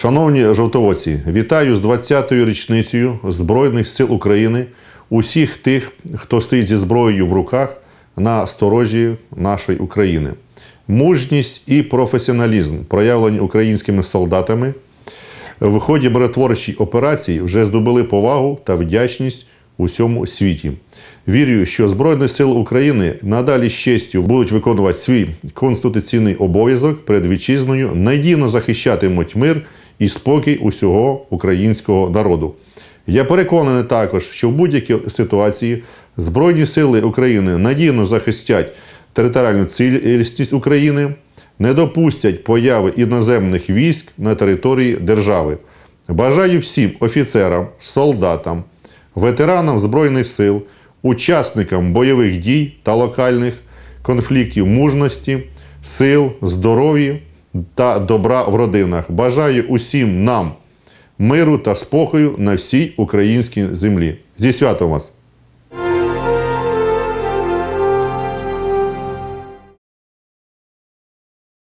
Шановні жовтоводці, вітаю з 20-ю річницею Збройних сил України, усіх тих, хто стоїть зі зброєю в руках на сторожі нашої України. Мужність і професіоналізм, проявлені українськими солдатами, в ході миротворчої операції вже здобули повагу та вдячність у всьому світі. Вірю, що Збройні Сили України надалі з честю будуть виконувати свій конституційний обов'язок перед вітчизною, надійно захищатимуть мир і спокій усього українського народу. Я переконаний також, що в будь-якій ситуації Збройні Сили України надійно захистять територіальну цілісність України, не допустять появи іноземних військ на території держави. Бажаю всім офіцерам, солдатам, ветеранам Збройних сил, учасникам бойових дій та локальних конфліктів мужності, сил, здоров'я та добра в родинах. Бажаю усім нам миру та спокою на всій українській землі. Зі святом вас!